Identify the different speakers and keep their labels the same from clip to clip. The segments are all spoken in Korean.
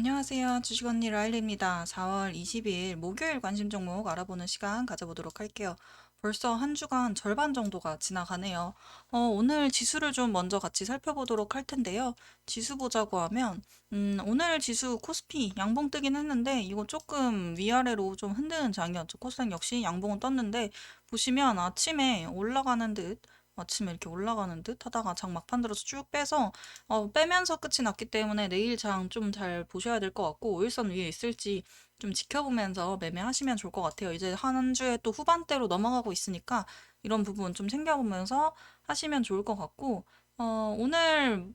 Speaker 1: 안녕하세요. 주식 언니 라일리입니다. 4월 20일 목요일 관심 종목 알아보는 시간 가져보도록 할게요. 벌써 한 주간 절반 정도가 지나가네요. 어, 오늘 지수를 좀 먼저 같이 살펴보도록 할 텐데요. 지수 보자고 하면, 음, 오늘 지수 코스피 양봉 뜨긴 했는데, 이거 조금 위아래로 좀 흔드는 장이었죠. 코스닥 역시 양봉은 떴는데, 보시면 아침에 올라가는 듯, 아침에 이렇게 올라가는 듯 하다가 장 막판 들어서 쭉 빼서 어, 빼면서 끝이 났기 때문에 내일 장 좀 잘 보셔야 될 것 같고 5일선 위에 있을지 좀 지켜보면서 매매하시면 좋을 것 같아요. 이제 한 주에 또 후반대로 넘어가고 있으니까 이런 부분 좀 챙겨보면서 하시면 좋을 것 같고 어, 오늘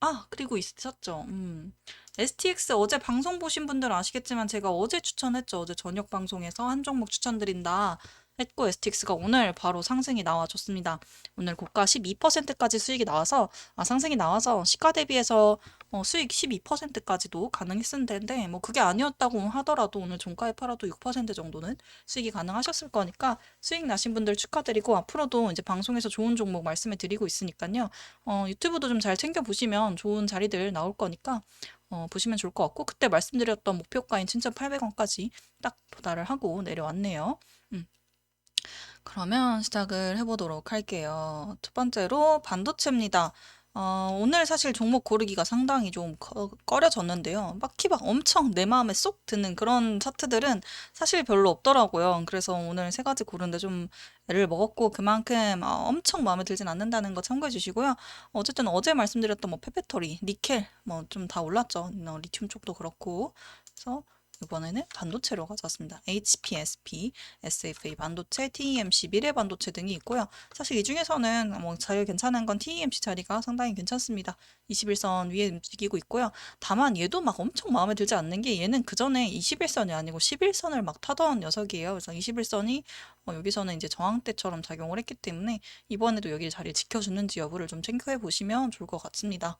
Speaker 1: 아 그리고 있었죠. 음. STX 어제 방송 보신 분들은 아시겠지만 제가 어제 추천했죠. 어제 저녁 방송에서 한 종목 추천드린다. 했고 STX가 오늘 바로 상승이 나와줬습니다. 오늘 고가 12%까지 수익이 나와서 아, 상승이 나와서 시가 대비해서 어, 수익 12%까지도 가능했을 텐데 뭐 그게 아니었다고 하더라도 오늘 종가에 팔아도 6% 정도는 수익이 가능하셨을 거니까 수익 나신 분들 축하드리고 앞으로도 이제 방송에서 좋은 종목 말씀해 드리고 있으니까요. 어, 유튜브도 좀 잘 챙겨 보시면 좋은 자리들 나올 거니까 어, 보시면 좋을 것 같고 그때 말씀드렸던 목표가인 7,800원까지 딱 도달을 하고 내려왔네요. 음. 그러면 시작을 해보도록 할게요. 첫 번째로 반도체입니다. 어, 오늘 사실 종목 고르기가 상당히 좀 꺼, 꺼려졌는데요. 막히 막 엄청 내 마음에 쏙 드는 그런 차트들은 사실 별로 없더라고요. 그래서 오늘 세 가지 고르는데 좀 애를 먹었고 그만큼 어, 엄청 마음에 들진 않는다는 거 참고해 주시고요. 어쨌든 어제 말씀드렸던 뭐 페페토리, 니켈 뭐 좀 다 올랐죠. 어, 리튬 쪽도 그렇고. 그래서 이번에는 반도체로 가져왔습니다. HPSP, SFA 반도체, TEMC, 미래 반도체 등이 있고요. 사실 이 중에서는 뭐 제일 괜찮은 건 TEMC 자리가 상당히 괜찮습니다. 21선 위에 움직이고 있고요. 다만 얘도 막 엄청 마음에 들지 않는 게 얘는 그 전에 21선이 아니고 11선을 막 타던 녀석이에요. 그래서 21선이 어, 여기서는 이제 저항대처럼 작용을 했기 때문에 이번에도 여기 자리를 지켜주는지 여부를 좀 체크해 보시면 좋을 것 같습니다.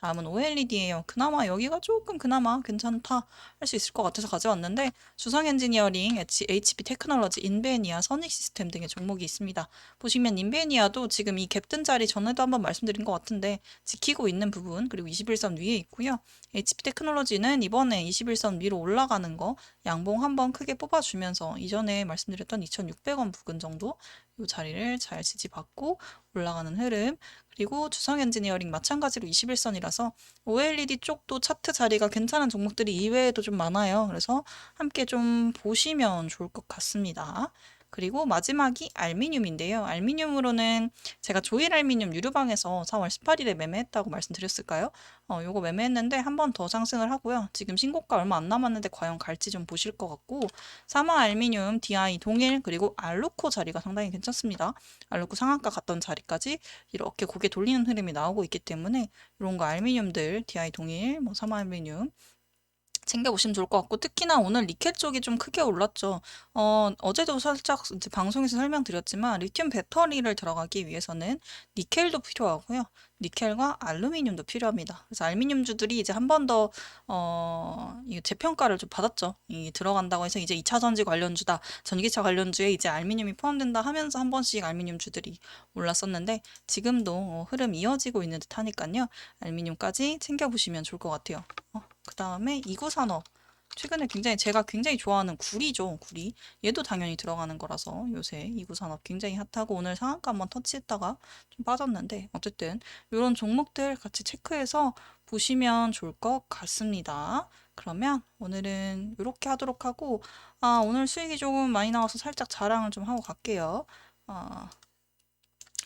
Speaker 1: 다음은 OLED예요. 그나마 여기가 조금 그나마 괜찮다 할 수 있을 것 같아서 가져왔는데 주성 엔지니어링, HP 테크놀로지, 인베니아, 선익 시스템 등의 종목이 있습니다. 보시면 인베니아도 지금 이 갭든 자리 전에도 한번 말씀드린 것 같은데 지키고 있는 부분 그리고 21선 위에 있고요. HP 테크놀로지는 이번에 21선 위로 올라가는 거 양봉 한번 크게 뽑아주면서 이전에 말씀드렸던 2,600원 부근 정도 이 자리를 잘 지지받고 올라가는 흐름 그리고 주성 엔지니어링 마찬가지로 21선이라서 OLED 쪽도 차트 자리가 괜찮은 종목들이 이외에도 좀 많아요. 그래서 함께 좀 보시면 좋을 것 같습니다. 그리고 마지막이 알미늄인데요. 알미늄으로는 제가 조일 알미늄 유료방에서 4월 18일에 매매했다고 말씀드렸을까요? 어, 요거 매매했는데 한 번 더 상승을 하고요. 지금 신고가 얼마 안 남았는데 과연 갈지 좀 보실 것 같고 사마 알미늄, DI 동일 그리고 알루코 자리가 상당히 괜찮습니다. 알루코 상한가 갔던 자리까지 이렇게 고개 돌리는 흐름이 나오고 있기 때문에 이런 거 알미늄들, DI 동일, 뭐 사마 알미늄 챙겨보시면 좋을 것 같고 특히나 오늘 니켈 쪽이 좀 크게 올랐죠. 어, 어제도 살짝 이제 방송에서 설명드렸지만 리튬 배터리를 들어가기 위해서는 니켈도 필요하고요. 니켈과 알루미늄도 필요합니다. 그래서 알루미늄주들이 이제 한 번 더, 어, 이 재평가를 좀 받았죠. 이 들어간다고 해서 이제 2차 전지 관련주다, 전기차 관련주에 이제 알루미늄이 포함된다 하면서 한 번씩 알루미늄주들이 올랐었는데 지금도 어, 흐름 이어지고 있는 듯 하니까요. 알루미늄까지 챙겨 보시면 좋을 것 같아요. 어, 그 다음에 이구산업. 최근에 굉장히 제가 굉장히 좋아하는 구리죠, 구리. 얘도 당연히 들어가는 거라서 요새 이구산업 굉장히 핫하고 오늘 상한가 한번 터치했다가 좀 빠졌는데 어쨌든 이런 종목들 같이 체크해서 보시면 좋을 것 같습니다. 그러면 오늘은 이렇게 하도록 하고 아 오늘 수익이 조금 많이 나와서 살짝 자랑을 좀 하고 갈게요. 아,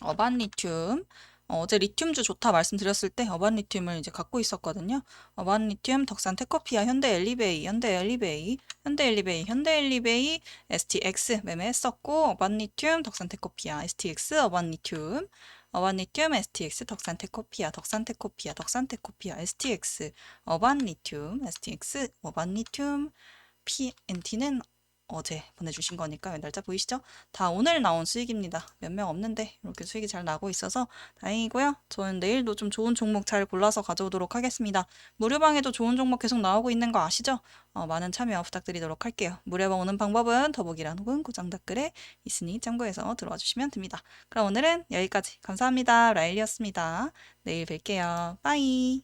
Speaker 1: 어반 리튬 어, 제 리튬주 좋다 말씀드렸을 때 어반 리튬을 이제 갖고 있었거든요. 어반 리튬, 덕산 테코피아, 현대 엘리베이, 현대 엘리베이, 현대 엘리베이, 현대 엘리베이, STX 매매했었고 어반 리튬, 덕산 테코피아, STX, 어반 리튬, 어반 리튬, STX, 덕산 테코피아, 덕산 테코피아, 덕산 테코피아, STX, 어반 리튬, STX, 어반 리튬, PNT는 어제 보내주신 거니까 날짜 보이시죠? 다 오늘 나온 수익입니다. 몇 명 없는데 이렇게 수익이 잘 나고 있어서 다행이고요. 저는 내일도 좀 좋은 종목 잘 골라서 가져오도록 하겠습니다. 무료방에도 좋은 종목 계속 나오고 있는 거 아시죠? 어, 많은 참여 부탁드리도록 할게요. 무료방 오는 방법은 더보기란 혹은 고정 댓글에 있으니 참고해서 들어와 주시면 됩니다. 그럼 오늘은 여기까지 감사합니다. 라일이었습니다. 내일 뵐게요. 빠이